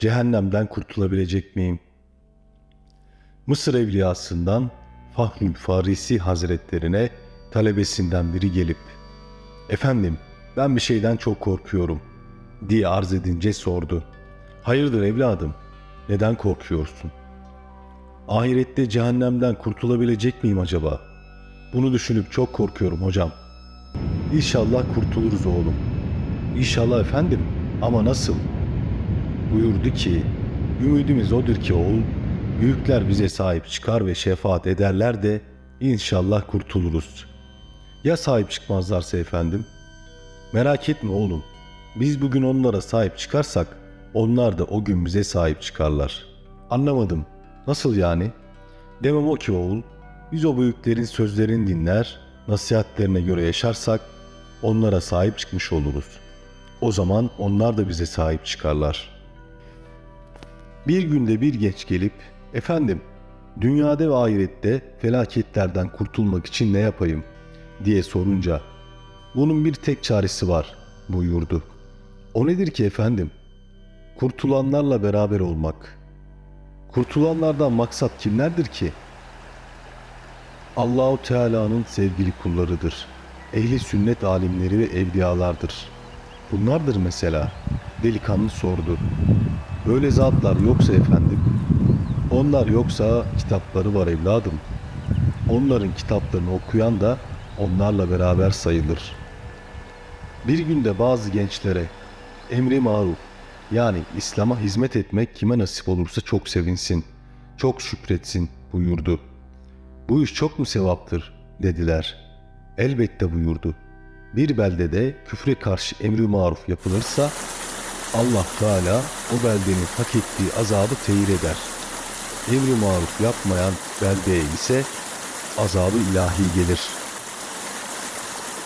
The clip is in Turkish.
cehennemden kurtulabilecek miyim? Mısır evliyasından Fahrül Farisi Hazretlerine talebesinden biri gelip ''Efendim ben bir şeyden çok korkuyorum.'' diye arz edince sordu. ''Hayırdır evladım, neden korkuyorsun?'' ''Ahirette cehennemden kurtulabilecek miyim acaba? Bunu düşünüp çok korkuyorum hocam.'' ''İnşallah kurtuluruz oğlum.'' ''İnşallah efendim ama nasıl?'' Buyurdu ki ümidimiz odur ki oğul büyükler bize sahip çıkar ve şefaat ederler de inşallah kurtuluruz. Ya sahip çıkmazlarsa efendim? Merak etme oğlum. Biz bugün onlara sahip çıkarsak onlar da o gün bize sahip çıkarlar. Anlamadım. Nasıl yani? Demem o ki oğul. Biz o büyüklerin sözlerini dinler, nasihatlerine göre yaşarsak onlara sahip çıkmış oluruz. O zaman onlar da bize sahip çıkarlar.'' Bir günde bir genç gelip, efendim dünyada ve ahirette felaketlerden kurtulmak için ne yapayım diye sorunca, bunun bir tek çaresi var buyurdu. O nedir ki efendim? Kurtulanlarla beraber olmak. Kurtulanlardan maksat kimlerdir ki? Allahu Teala'nın sevgili kullarıdır. Ehli sünnet alimleri ve evliyalardır. Bunlardır mesela. Delikanlı sordu. Böyle zatlar yoksa efendim, onlar yoksa kitapları var evladım. Onların kitaplarını okuyan da onlarla beraber sayılır. Bir günde bazı gençlere emri maruf yani İslam'a hizmet etmek kime nasip olursa çok sevinsin, çok şükretsin buyurdu. Bu iş çok mu sevaptır dediler. Elbette buyurdu. Bir beldede küfre karşı emri maruf yapılırsa Allah Teala o beldenin hak ettiği azabı teyir eder. Emri maruf yapmayan beldeye ise azabı ilahi gelir.''